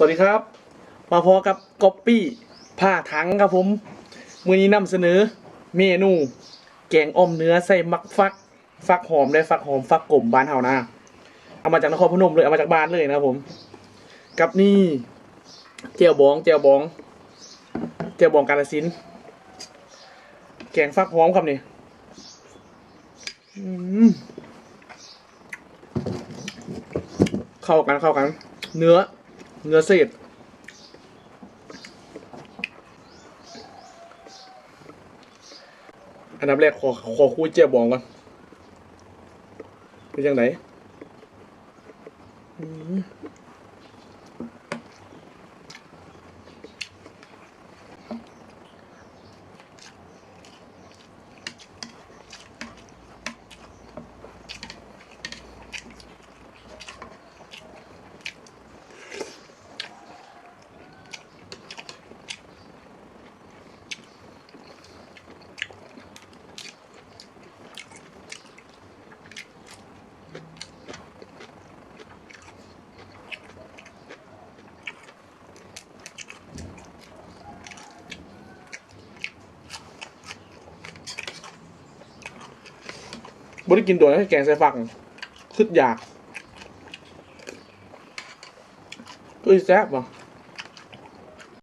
สวัสดีครับ มาพอกับก๊อปปี้ผ้าถังครับผม มือนี้นำเสนอเมนู แกงอมเนื้อใส่มักฟัก ฟักหอมได้ฟักหอมฟักกลมบ้านเฮานะเอามาจากนครพนมเลยเอามาจากบ้านเลยนะครับผม กับนี่เจียวบองเจียวบองเจียวบองกาลสินแกงฟักหอมครับนี่เข้ากันเข้ากัน เนื้อ เนื้อเศษอันดับแรกขอขอคุยเจียบองก่อนเป็นยังไง บ่ได้กินตัวนะแกงใส่ฟักคึดอยากเอ้ยแซ่บว่ะ